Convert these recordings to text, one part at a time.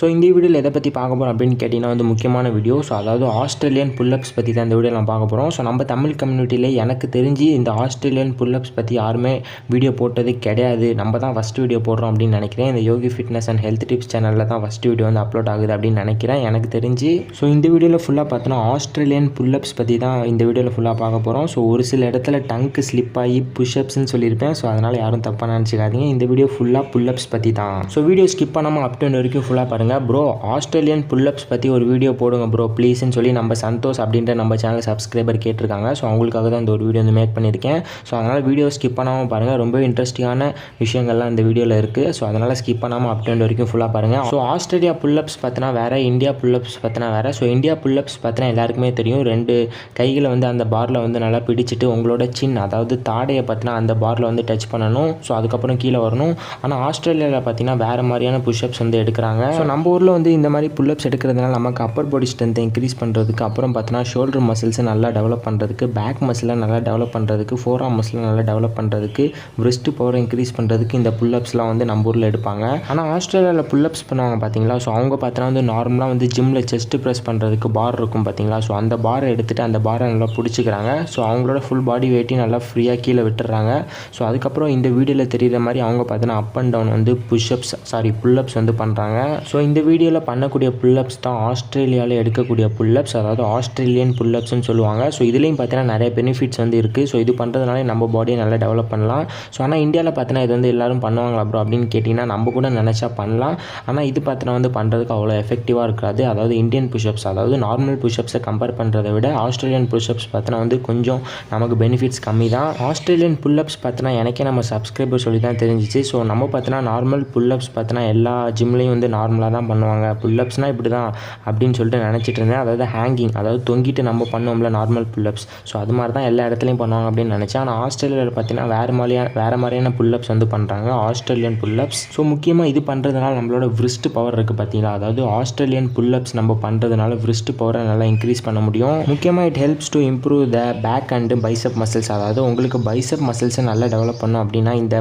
So இந்த வீடியோவில் எதை பற்றி பார்க்க போகிறோம் அப்படின்னு கேட்டிங்கன்னா வந்து முக்கியமான வீடியோ ஸோ அதாவது ஆஸ்திரேலியன் புல்லப்ஸ் பற்றி தான் இந்த வீடியோ நான் பார்க்க போகிறோம் ஸோ நம்ம தமிழ் கம்யூனிட்டியில் எனக்கு தெரிஞ்சு இந்த ஆஸ்திரேலியன் புல்லப்ஸ் பற்றி யாருமே வீடியோ போட்டது கிடையாது. நம்ம தான் ஃபஸ்ட் வீடியோ போடுறோம் அப்படின்னு நினைக்கிறேன். இந்த Yogi fitness and health tips சேனலில் தான் ஃபஸ்ட் வீடியோ வந்து அப்லோட் ஆகுது அப்படின்னு நினைக்கிறேன். எனக்கு தெரிஞ்சு ஸோ இந்த வீடியோவில் ஃபுல்லாக பார்த்தோன்னா ஆஸ்திரேலியன் புல்லப்ஸ் பற்றி தான் இந்த வீடியோவில் ஃபுல்லாக பார்க்க போகிறோம் ஸோ ஒரு சில இடத்துல டங்க்கு ஸ்லிப் ஆகி புஷ்அப்ஸ்னு சொல்லியிருப்பேன். ஸோ அதனால் யாரும் தப்பாக நினச்சிக்காதீங்க. இந்த வீடியோ ஃபுல்லாக புல்லப்ஸ் பற்றி தான். ஸோ வீடியோ ஸ்கிப் பண்ணாமல் அப் வரைக்கும் ஃபுல்லாக பாருங்கள் ப்ரோ ஆஸ்திரேலியன் புல்லப்ஸ் பற்றி ஒரு வீடியோ போடுங்க ப்ரோ ப்ளீஸ்னு சொல்லி நம்ம சந்தோஷ் அப்படின்ற நம்ம சேனல் சப்ஸ்கிரைபர் கேட்டிருக்காங்க. ஸோ அவங்களுக்காக தான் இந்த ஒரு வீடியோ வந்து மேக் பண்ணியிருக்கேன். ஸோ அதனால் வீடியோ ஸ்கிப் பண்ணாமல் பாருங்கள் ரொம்ப இன்ட்ரெஸ்டிங்கான விஷயங்கள்லாம் இந்த வீடியோவில் இருக்குது ஸோ அதனால் ஸ்கிப் பண்ணாமல் அப் டு வரைக்கும் ஃபுல்லாக பாருங்கள் ஸோ ஆஸ்திரேலியா புல்லப்ஸ் பார்த்தினா வேறு இந்தியா புல்லப்ஸ் பார்த்தினா வேறு. ஸோ இந்தியா புல்லப்ஸ் பார்த்தினா எல்லாருக்குமே தெரியும். ரெண்டு கைகளை வந்து அந்த பாரில் வந்து நல்லா பிடிச்சிட்டு உங்களோட சின் அதாவது தாடையை பார்த்தினா அந்த பாரில் வந்து டச் பண்ணணும். ஸோ அதுக்கப்புறம் கீழே வரணும். ஆனால் ஆஸ்திரேலியாவில் பார்த்தீங்கன்னா வேறு மாதிரியான புஷ்அப்ஸ் வந்து எடுக்கிறாங்க. ஸோ நம்ம நம்ம ஊரில் வந்து இந்த மாதிரி புல்லப்ஸ் எடுக்கிறதுனால நமக்கு அப்பர் பாடி ஸ்ட்ரென்த்தை இன்க்ரீஸ் பண்ணுறதுக்கு அப்புறம் பார்த்தோன்னா ஷோல்டர் மசில்ஸை நல்லா டெவலப் பண்ணுறதுக்கு பேக் மசிலை நல்லா டெவலப் பண்ணுறதுக்கு ஃபோர் ஆம் மசிலை நல்லா டெவலப் பண்ணுறதுக்கு wrist பவரை இன்க்ரீஸ் பண்ணுறதுக்கு இந்த புல்லப்ஸ்லாம் வந்து நம்ம ஊரில் எடுப்பாங்க. ஆனால் ஆஸ்திரேலியாவில் புல்லப்ஸ் பண்ணுவாங்க பார்த்தீங்களா ஸோ அவங்க பார்த்தோன்னா வந்து நார்மலாக வந்து ஜிம்மில் செஸ்ட் ப்ரெஸ் பண்ணுறதுக்கு பார் இருக்கும் பார்த்தீங்களா ஸோ அந்த பாரை எடுத்துகிட்டு அந்த பாரை நல்லா பிடிச்சிக்கிறாங்க. ஸோ அவங்களோட ஃபுல் பாடி வெயிட்டையும் நல்லா ஃப்ரீயாக கீழே விட்டுறாங்க. ஸோ அதுக்கப்புறம் இந்த வீடியோவில் தெரிகிற மாதிரி அவங்க பார்த்தீங்கன்னா அப் அண்ட் டவுன் வந்து புஷ்அப்ஸ் சாரி புல்லப்ஸ் வந்து பண்ணுறாங்க ஸோ இந்த வீடியோவில் பண்ணக்கூடிய புல்லப்ஸ் தான் ஆஸ்திரேலியாவில் எடுக்கக்கூடிய புல்லப்ஸ் அதாவது ஆஸ்திரேலியன் புல்லப்ஸ்னு சொல்லுவாங்க. ஸோ இதுலேயும் பார்த்தீங்கன்னா நிறைய பெனிஃபிட்ஸ் வந்து இருக்குது ஸோ இது பண்ணுறதுனால நம்ம பாடியை நல்லா டெவலப் பண்ணலாம். ஸோ ஆனால் இந்தியாவில் பார்த்தீங்கன்னா இது வந்து எல்லோரும் பண்ணுவாங்களா ப்ரோ அப்படின்னு கேட்டிங்கன்னா நம்ம கூட நினச்சா பண்ணலாம். ஆனால் இது பார்த்தீங்கன்னா வந்து பண்ணுறதுக்கு அவ்வளோ எஃபெக்டிவாக இருக்காது. அதாவது இந்தியன் புஷ்அப்ஸ் அதாவது நார்மல் புஷ்அப்ஸை கம்பேர் பண்ணுறதை விட ஆஸ்திரேலியன் புஷ்அப்ஸ் பார்த்தீங்கன்னா வந்து கொஞ்சம் நமக்கு பெனிஃபிட்ஸ் கம்மி தான் ஆஸ்திரேலியன் புல்லப்ஸ் பார்த்தீங்கன்னா எனக்கே நம்ம சப்ஸ்கிரைபர் சொல்லி தான் தெரிஞ்சிச்சு. ஸோ நம்ம பார்த்தீங்கன்னா நார்மல் புல்லப்ஸ் பார்த்தீங்கன்னா எல்லா ஜிம்லேயும் வந்து நார்மலாக தான் பண்ணுவாங்க. புல்லப்ஸ்னால் இப்படி தான் அப்படின்னு சொல்லிட்டு நினச்சிட்டு இருந்தேன். அதாவது ஹேங்கிங் அதாவது தொங்கிட்டு நம்ம பண்ணுவோம்ல நார்மல் புல்லப்ஸ் ஸோ அது மாதிரி தான் எல்லா இடத்துலையும் பண்ணுவாங்க அப்படின்னு நினச்சேன். ஆனால் ஆஸ்திரேலியாவில் பார்த்தீங்கன்னா வேறு மாதிரியான வேறு மாதிரியான புல்லப்ஸ் வந்து பண்ணுறாங்க ஆஸ்திரேலியன் புல்லப்ஸ் ஸோ முக்கியமாக இது பண்ணுறதுனால நம்மளோட விரிஸ்ட் பவர் இருக்குது பார்த்தீங்களா அதாவது ஆஸ்திரேலியன் புல்லப்ஸ் நம்ம பண்ணுறதுனால விரிஸ்ட் பவரை நல்லா இன்க்ரீஸ் பண்ண முடியும். முக்கியமாக it helps to improve the back and bicep muscles அதாவது உங்களுக்கு பைசப் மசில்ஸை நல்லா டெவலப் பண்ணும் அப்படின்னா இந்த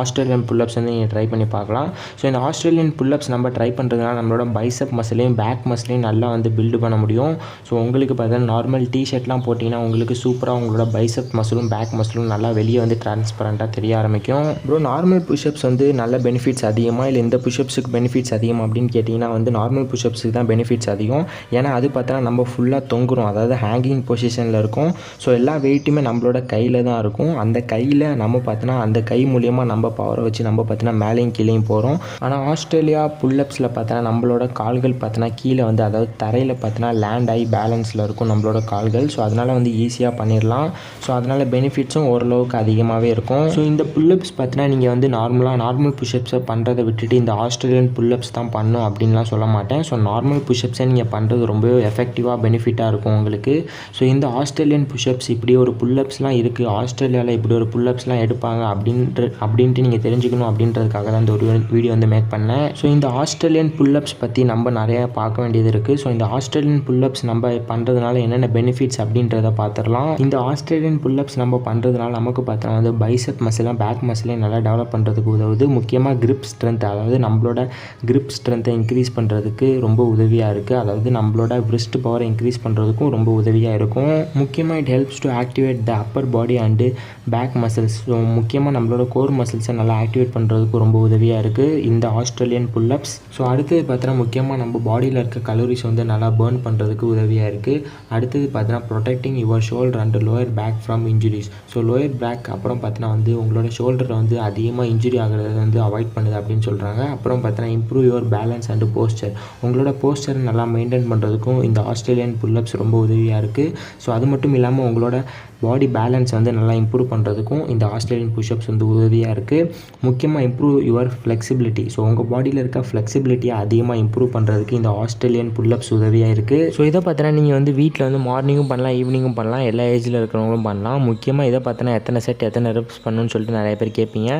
ஆஸ்திரேலியன் புல்லப்ஸ் வந்து நீங்கள் ட்ரை பண்ணி பார்க்கலாம். ஸோ இந்த ஆஸ்திரேலியன் புல்லப்ஸ் நம்ம ட்ரை பண்ணுறதுனால நம்மளோட பைசப் மசிலையும் பேக் மசிலையும் நல்லா வந்து பில்டு பண்ண முடியும். ஸோ உங்களுக்கு பார்த்தீங்கன்னா நார்மல் டிஷர்ட்லாம் போட்டிங்கன்னா உங்களுக்கு சூப்பராக உங்களோட பைசப் மசிலும் பேக் மசிலும் நல்லா வெளியே வந்து டிரான்ஸ்பரண்ட்டாக தெரிய ஆரம்பிக்கும். ப்ரோ நார்மல் புஷ்அப்ஸ் வந்து நல்ல பெனிஃபிட்ஸ் அதிகமாக இல்லை இந்த புஷ்அப்ஸுக்கு பெனிஃபிட்ஸ் அதிகமாக அப்படின்னு கேட்டிங்கன்னா வந்து நார்மல் புஷ்அப்ஸுக்கு தான் பெனிஃபிட்ஸ் அதிகம். ஏன்னா அது பார்த்தோன்னா நம்ம ஃபுல்லாக தொங்குறோம். அதாவது ஹேங்கிங் பொசிஷனில் இருக்கும். ஸோ எல்லா வெயிட்டுமே நம்மளோட கையில் தான் இருக்கும். அந்த கையில் நம்ம பார்த்தோன்னா அந்த கை மூலியமாக நம்ம பவரை வச்சு நம்ம பார்த்தீங்கன்னா மேலேயும் கீழேயும் போகிறோம் ஆனால் ஆஸ்திரேலியா புல்லப்ஸில் பார்த்தோன்னா நம்மளோட கால்கள் பார்த்தோன்னா கீழே வந்து அதாவது தரையில் பார்த்தோன்னா லேண்ட் ஆகி பேலன்ஸில் இருக்கும் நம்மளோட கால்கள். ஸோ அதனால் வந்து ஈஸியாக பண்ணிடலாம். ஸோ அதனால் பெனிஃபிட்ஸும் ஓரளவுக்கு அதிகமாகவே இருக்கும். ஸோ இந்த புல்லப்ஸ் பார்த்தீங்கன்னா நீங்கள் வந்து நார்மலாக நார்மல் புஷ்அப்ஸை பண்ணுறதை விட்டுட்டு இந்த ஆஸ்திரேலியன் புல்லப்ஸ் தான் பண்ணும் அப்படின்லாம் சொல்ல மாட்டேன். ஸோ நார்மல் புஷ்அப்ஸை நீங்கள் பண்ணுறது ரொம்பவே எஃபெக்டிவாக பெனிஃபிட்டாக இருக்கும் உங்களுக்கு. ஸோ இந்த ஆஸ்திரேலியன் புஷ்அப்ஸ் இப்படி ஒரு புல்லப்ஸ்லாம் இருக்குது ஆஸ்திரேலியாவில் இப்படி ஒரு புல்லப்ஸ்லாம் எடுப்பாங்க அப்படின்ற அப்படி அப்படின்ட்டு நீங்கள் தெரிஞ்சுக்கணும் அப்படின்றதுக்காக தான் இந்த ஒரு வீடியோ வந்து மேக் பண்ணேன். ஸோ இந்த ஆஸ்திரேலியன் புல்லப்ஸ் பற்றி நம்ம நிறையா பார்க்க வேண்டியது இருக்குது ஸோ இந்த ஆஸ்திரேலியன் புல்லப்ஸ் நம்ம பண்ணுறதுனால என்னென்ன பெனிஃபிட்ஸ் அப்படின்றத பார்த்துடலாம். இந்த ஆஸ்திரேலியன் புல்லப்ஸ் நம்ம பண்ணுறதுனால நமக்கு பார்த்தோன்னா வந்து பைசப் மசிலாம் பேக் மசிலையும் நல்லா டெவலப் பண்ணுறதுக்கு உதவுது. முக்கியமாக கிரிப் ஸ்ட்ரென்த் அதாவது நம்மளோட கிரிப் ஸ்ட்ரென்த்தை இன்க்ரீஸ் பண்ணுறதுக்கு ரொம்ப உதவியாக இருக்குது அதாவது நம்மளோட wrist பவரை இன்க்ரீஸ் பண்ணுறதுக்கும் ரொம்ப உதவியாக இருக்கும். முக்கியமாக it helps to activate the upper body and back muscles so முக்கியமாக நம்மளோட கோர் மசில்ஸை நல்லா ஆக்டிவேட் பண்ணுறதுக்கு ரொம்ப உதவியாக இருக்குது இந்த ஆஸ்திரேலியன் புல்லப்ஸ் ஸோ அடுத்தது பார்த்தோன்னா முக்கியமாக நம்ம பாடியில் இருக்க கலோரிஸ் வந்து நல்லா பேர்ன் பண்ணுறதுக்கு உதவியாக இருக்குது அடுத்தது பார்த்தோன்னா protecting your shoulder and lower back from injuries so lower back அப்புறம் பார்த்தோன்னா வந்து உங்களோட ஷோல்டரை வந்து அதிகமாக இன்ஜுரி ஆகிறத வந்து அவாய்ட் பண்ணுது அப்படின்னு சொல்கிறாங்க அப்புறம் பார்த்தோன்னா improve your balance and posture உங்களோட போஸ்டர் நல்லா மெயின்டைன் பண்ணுறதுக்கும் இந்த ஆஸ்திரேலியன் புல்லப்ஸ் ரொம்ப உதவியாக இருக்குது ஸோ அது மட்டும் இல்லாமல் உங்களோட பாடி பேலன்ஸ் வந்து நல்லா இம்ப்ரூவ் பண்ணுறதுக்கும் இந்த ஆஸ்திரேலியன் புஷ்அப்ஸ் வந்து உதவியாக இருக்குது முக்கியமாக இம்ப்ரூவ் யுவர் ஃப்ளெக்சிபிலிட்டி ஸோ உங்கள் பாடியில் இருக்க ஃப்ளெக்சிபிலிட்டியை அதிகமாக இம்ப்ரூவ் பண்ணுறதுக்கு இந்த ஆஸ்திரேலியன் புல்லப்ஸ் உதவியாக இருக்குது ஸோ இதை பார்த்தீங்கன்னா நீங்கள் வந்து வீட்டில் வந்து மார்னிங்கும் பண்ணலாம் ஈவினிங்கும் பண்ணலாம் எல்லா ஏஜில் இருக்கிறவங்களும் பண்ணலாம். முக்கியமாக இதை பார்த்தோன்னா எத்தனை செட் எத்தனை ரெப்ஸ் பண்ணணும்னு சொல்லிட்டு நிறைய பேர் கேட்பீங்க.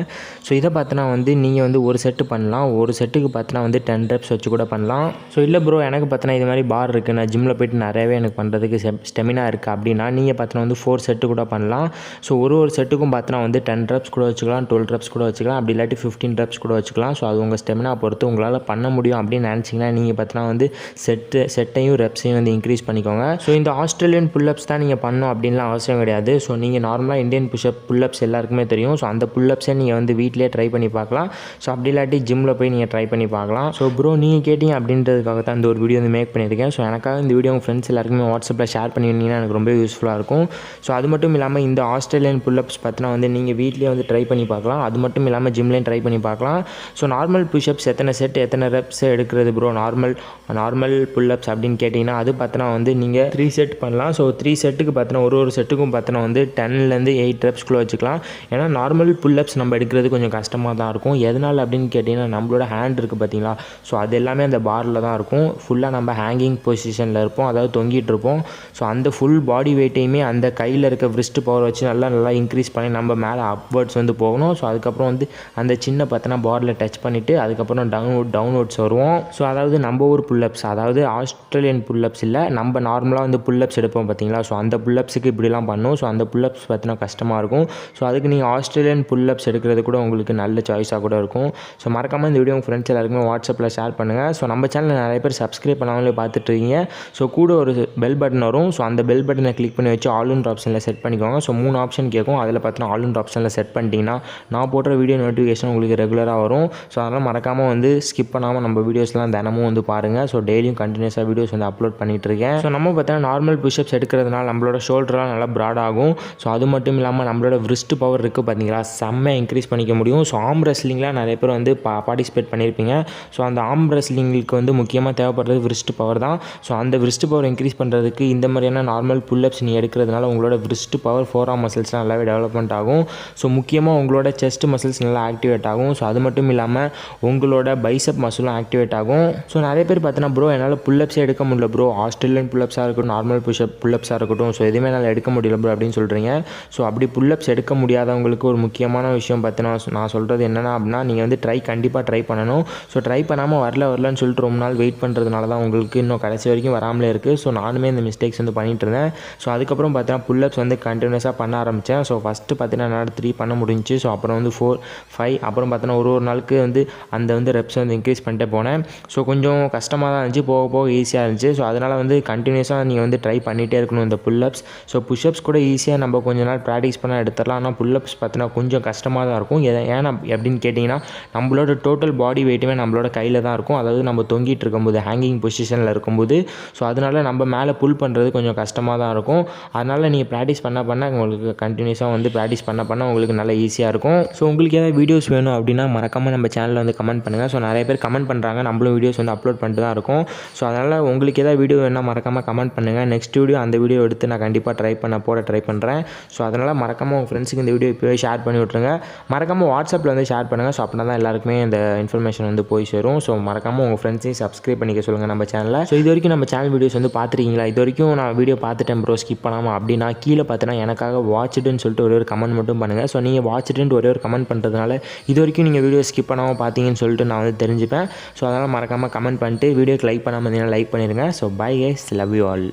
ஸோ இதை பார்த்தோன்னா வந்து நீங்கள் வந்து ஒரு செட்டு பண்ணலாம். ஒரு செட்டுக்கு பார்த்தோன்னா வந்து டென் ரெப்ஸ் வச்சு கூட பண்ணலாம். ஸோ இல்லை ப்ரோ எனக்கு பார்த்தோன்னா இது மாதிரி பார் இருக்குது நான் ஜிம்மில் போயிட்டு நிறையவே எனக்கு பண்ணுறதுக்கு ஸ்டெமினா இருக்குது அப்படின்னா நீங்கள் பார்த்தோன்னா வந்து ஃபோர் செட்டு கூட பண்ணலாம். ஸோ ஒரு ஒரு செட்டுக்கும் பார்த்தோன்னா வந்து டென் ரெப்ஸ் கூட வச்சுக்கலாம் டுவெல் reps கூட வச்சுக்கலாம். அப்படி இல்லாட்டி ஃபிஃப்டீன் reps கூட வச்சுக்கலாம். ஸோ அது உங்கள் ஸ்டெமினா பொறுத்து உங்களால் பண்ண முடியும் அப்படின்னு நினச்சிங்கன்னா நீங்கள் பார்த்தீங்கன்னா வந்து செட்டு செட்டையும் ரெப்ஸையும் வந்து இன்க்ரீஸ் பண்ணிக்கோங்க. ஸோ இந்த ஆஸ்திரேலியன் புல்லப்ஸ் தான் நீங்கள் பண்ணணும் அப்படின்லாம் அவசியம் கிடையாது. ஸோ நீங்கள் நார்மலாக இந்தியன் புஷ்அப் புல்லப்ஸ் எல்லாருக்குமே தெரியும். ஸோ அந்த புல்லப்ஸை நீங்கள் வந்து வீட்டிலே ட்ரை பண்ணி பார்க்கலாம். ஸோ அப்படி இல்லாட்டி ஜிம்மில் போய் நீங்கள் ட்ரை பண்ணி பார்க்கலாம். ஸோ ப்ரோ நீங்கள் கேட்டீங்க அப்படின்றதுக்காக தான் இந்த ஒரு வீடியோ வந்து மேக் பண்ணியிருக்கேன். ஸோ எனக்காக இந்த வீடியோ உங்கள் ஃப்ரெண்ட்ஸ் எல்லாருக்குமே வாட்ஸ்அப்பில் ஷேர் பண்ணியிருந்தீங்கன்னா எனக்கு ரொம்ப யூஸ்ஃபுல்லாக இருக்கும். ஸோ அது மட்டும் இல்லாமல் இந்த ஆஸ்திரேலியன் புல்லப்ஸ் பார்த்தினா வந்து நீங்கள் வீட்லேயே வந்து ட்ரை பண்ணி பார்க்கலாம். அது மட்டும் இல்லாமல் ஜிம்லேயும் ட்ரை பண்ணி பார்க்கலாம். ஸோ நார்மல் புஷ்அப்ஸ் எத்தனை செட் எத்தனை ரெப்ஸ் எடுக்கிறது ப்ரோ நார்மல் நார்மல் புல்லப்ஸ் அப்படின்னு கேட்டிங்கன்னா அது பார்த்தினா வந்து நீங்கள் த்ரீ செட் பண்ணலாம். ஸோ த்ரீ செட்டுக்கு பார்த்தினா ஒரு ஒரு செட்டுக்கும் பார்த்தினா வந்து டென்லேருந்து எயிட் ரெப்ஸ்குள்ளே வச்சுக்கலாம். ஏன்னா நார்மல் புல்லப்ஸ் நம்ம எடுக்கிறது கொஞ்சம் கஷ்டமாக தான் இருக்கும். எதனால் அப்படின்னு கேட்டிங்கன்னா நம்மளோட ஹேண்ட் இருக்குது பார்த்தீங்களா? ஸோ அது எல்லாமே அந்த பாரில் தான் இருக்கும். ஃபுல்லாக நம்ம ஹேங்கிங் பொசிஷனில் இருப்போம். அதாவது தொங்கிட்டு இருப்போம். ஸோ அந்த ஃபுல் பாடி வெயிட்டையுமே அந்த கையில் இருக்க wrist பவர் வச்சு நல்லா நல்லா இன்க்ரீஸ் பண்ணி நம்ம மேலே அப்வர்ட்ஸ் வந்து போகணும். ஸோ அதுக்கப்புறம் வந்து அந்த சின்ன பார்த்தனா பார்டில் டச் பண்ணிவிட்டு அதுக்கப்புறம் டவுன் டவுன்லோட்ஸ் வருவோம். ஸோ அதாவது நம்ம ஊர் புல்லப்ஸ் அதாவது ஆஸ்திரேலியன் புல்லப்ஸ் இல்லை நம்ம நார்மலாக வந்து புல்லப்ஸ் எடுப்போம் பார்த்தீங்களா ஸோ அந்த புல்லப்ஸுக்கு இப்படிலாம் பண்ணும். ஸோ அந்த புல்லப்ஸ் பார்த்தினா கஷ்டமாக இருக்கும். ஸோ அதுக்கு நீங்கள் ஆஸ்திரேலியன் புல்லப்ஸ் எடுக்கிறது கூட உங்களுக்கு நல்ல சாய்ஸாக கூட இருக்கும். ஸோ மறக்காமல் இந்த வீடியோ உங்கள் ஃப்ரெண்ட்ஸ் எல்லாருக்குமே வாட்ஸ்அப்பில் ஷேர் பண்ணுங்கள் ஸோ நம்ம சேனலில் நிறைய பேர் சப்ஸ்கிரைப் பண்ணாமலே பார்த்துட்ருக்கீங்க ஸோ கூட ஒரு பெல் பட்டன் வரும். ஸோ அந்த பெல் பட்டனை கிளிக் பண்ணி வச்சு ஆல் இன் ஆப்ஷனில் செட் பண்ணிக்கோங்க. ஸோ மூணு ஆப்ஷன் கேட்கும் அதில் பார்த்தீங்கன்னா ஆல் இன் ஆப்ஷனில் செட் பண்ணிட்டீங்கன்னா நான் போடுற வீடியோ நோட்டிஃபிகேஷன் உங்களுக்கு ரெகுலராக வரும். ஸோ அதனால் மறக்காமல் வந்து ஸ்கிப் பண்ணாமல் நம்ம வீடியோஸ்லாம் தினமும் வந்து பாருங்கள் ஸோ டெய்லியும் கண்டினியூஸாக வீடியோஸ் வந்து அப்லோட் பண்ணிகிட்ருக்கேன் இருக்கேன். ஸோ நம்ம பார்த்தீங்கன்னா நார்மல் புஷ்அப்ஸ் எடுக்கிறதுனால நம்மளோட ஷோல்டர்லாம் நல்லா ப்ராட் ஆகும். ஸோ அது மட்டும் இல்லாமல் நம்மளோட wrist பவர் இருக்குது பார்த்தீங்களா? செம்ம இன்க்ரீஸ் பண்ணிக்க முடியும். ஸோ ஆம் ரெஸ்லிங்லாம் நிறைய பேர் வந்து பா பார்ட்டிசிபேட் பண்ணியிருப்பீங்க ஸோ அந்த ஆம் ரெஸ்லிங்களுக்கு வந்து முக்கியமாக தேவைப்படுறது wrist பவர் தான். ஸோ அந்த wrist பவர் இன்க்ரீஸ் பண்ணுறதுக்கு இந்த மாதிரியான நார்மல் புல்லப்ஸ் நீ எடுக்கிறதுனால உங்களோட wrist பவர் ஃபோர் ஆம் மசில்ஸ்லாம் நல்லாவே டெவலப்மெண்ட் ஆகும். ஸோ முக்கியமாக உங்களோட செஸ்ட் மசில்ஸ் நல்லா ஆக்டிவேட் ஆகும். ஸோ அது மட்டும் இல்லாமல் உங்களோட பைசப் மசிலும் ஆக்டிவேட் ஆகும். ஸோ நிறைய பேர் பார்த்தீங்கன்னா ப்ரோ என்னால் புல்லப்ஸே எடுக்க முடியல ப்ரோ ஆஸ்திரேலியன் புல்லப்ஸாக இருக்கட்டும் நார்மல் புஷ்அப் புல்லப்ஸாக இருக்கட்டும். ஸோ எதுவுமே என்னால் எடுக்க முடியல ப்ரோ அப்படின்னு சொல்கிறீங்க ஸோ அப்படி புல்லப்ஸ் எடுக்க முடியாதவங்களுக்கு ஒரு முக்கியமான விஷயம் பார்த்தீங்கன்னா நான் சொல்கிறது என்னென்னா அப்படின்னா நீங்கள் வந்து ட்ரை கண்டிப்பாக ட்ரை பண்ணணும். ஸோ ட்ரை பண்ணாமல் வரல வரலன்னு சொல்லிட்டு ரொம்ப நாள் வெயிட் பண்ணுறதுனால தான் உங்களுக்கு இன்னும் கடைசி வரைக்கும் வராமலே இருக்குது ஸோ நானுமே இந்த மிஸ்டேக்ஸ் வந்து பண்ணிட்டு இருந்தேன். ஸோ அதுக்கப்புறம் பார்த்தீங்கன்னா புல்லப்ஸ் வந்து கண்டினியூஸாக பண்ண ஆரம்பித்தேன் ஸோ ஃபஸ்ட்டு பார்த்தீங்கன்னா என்னால் த்ரீ பண்ண முடிஞ்சுச்சு. ஸோ அப்புறம் வந்து ஃபோர் ஃபைவ் அப்புறம் பார்த்தோன்னா ஒரு ஒரு நாளுக்கு வந்து அந்த வந்து ரெப்ஸ் வந்து இன்க்ரீஸ் பண்ணிட்டே போனேன். ஸோ கொஞ்சம் கஷ்டமாக தான் இருந்துச்சு. போக போக ஈஸியாக இருந்துச்சு. ஸோ அதனால் வந்து கண்டினியூஸாக நீங்கள் வந்து ட்ரை பண்ணிகிட்டே இருக்கணும் இந்த புல்லப்ஸ் ஸோ புஷ்அப்ஸ் கூட ஈஸியாக நம்ம கொஞ்ச நாள் ப்ராக்டிஸ் பண்ணால் எடுத்துடலாம். ஆனால் புல்லப்ஸ் பார்த்தீங்கன்னா கொஞ்சம் கஷ்டமாக தான் இருக்கும். ஏன் ஏன்னா எப்படின்னு கேட்டிங்கன்னா நம்மளோட டோட்டல் பாடி வெயிட்டுமே நம்மளோட கையில் தான் இருக்கும். அதாவது நம்ம தொங்கிட்டு இருக்கும்போது ஹேங்கிங் பொசிஷனில் இருக்கும்போது. ஸோ அதனால் நம்ம மேலே புல் பண்ணுறது கொஞ்சம் கஷ்டமாக தான் இருக்கும். அதனால் நீங்கள் ப்ராக்டிஸ் பண்ண பண்ண உங்களுக்கு கண்டினியூஸாக வந்து ப்ராக்டிஸ் பண்ண பண்ண உங்களுக்கு நல்லா ஈஸியாக இருக்கும். ஸோ உங்களுக்கு ஏதாவது வீடியோஸ் வேணும் அப்படின்னா மறக்காமல் நம்ம சேனலில் வந்து கமெண்ட் பண்ணுங்கள் ஸோ நிறைய பேர் கமெண்ட் பண்ணுறாங்க நம்மளும் வீடியோஸ் வந்து அப்லோட் பண்ணிட்டு தான் இருக்கும். ஸோ அதனால் உங்களுக்கு ஏதாவது வீடியோ வேணால் மறக்காமல் கமெண்ட் பண்ணுங்கள் நெக்ஸ்ட் வீடியோ அந்த வீடியோ எடுத்து நான் கண்டிப்பாக ட்ரை பண்ண போட ட்ரை பண்ணுறேன் ஸோ அதனால் மறக்காமல் உங்கள் ஃப்ரெண்ட்ஸுக்கு இந்த வீடியோ இப்போவே ஷேர் பண்ணி விட்ருங்க மறக்காமல் வாட்ஸ்அப்பில் வந்து ஷேர் பண்ணுங்கள் ஸோ அப்படின்னா தான் எல்லாருக்குமே இந்த இன்ஃபர்மேஷன் வந்து போய் சேரும். ஸோ மறக்காமல் உங்கள் ஃப்ரெண்ட்ஸையும் சப்ஸ்கிரைப் பண்ணிக்க சொல்லுங்கள் நம்ம சேனலில் ஸோ இது வரைக்கும் நம்ம சேனல் வீடியோஸ் வந்து பார்த்துருக்கீங்களா? இது வரைக்கும் நான் வீடியோ பார்த்துட்டேன் ப்ரோ ஸ்கிப் பண்ணாமல் அப்படின்னா கீழே பார்த்தீங்கன்னா எனக்காக வாட்ச்டுன்னு சொல்லிட்டு ஒரு ஒரு கமெண்ட் மட்டும் பண்ணுங்கள் ஸோ நீங்கள் வாட்ச்டுன்ட்டு ஒரு ஒரு கமெண்ட் பண்ணுறதுனால இது வரைக்கும் நீங்கள் வீடியோ ஸ்கிப் பண்ணாமல் பார்த்தீங்கன்னு சொல்லிட்டு நான் வந்து தெரிஞ்சுப்பேன். ஸோ அதனால் மறக்காமல் கமெண்ட் பண்ணிட்டு வீடியோக்கு லைக் பண்ணாமல் இருந்தீங்கன்னா லைக் பண்ணிடுங்க so bye guys love you all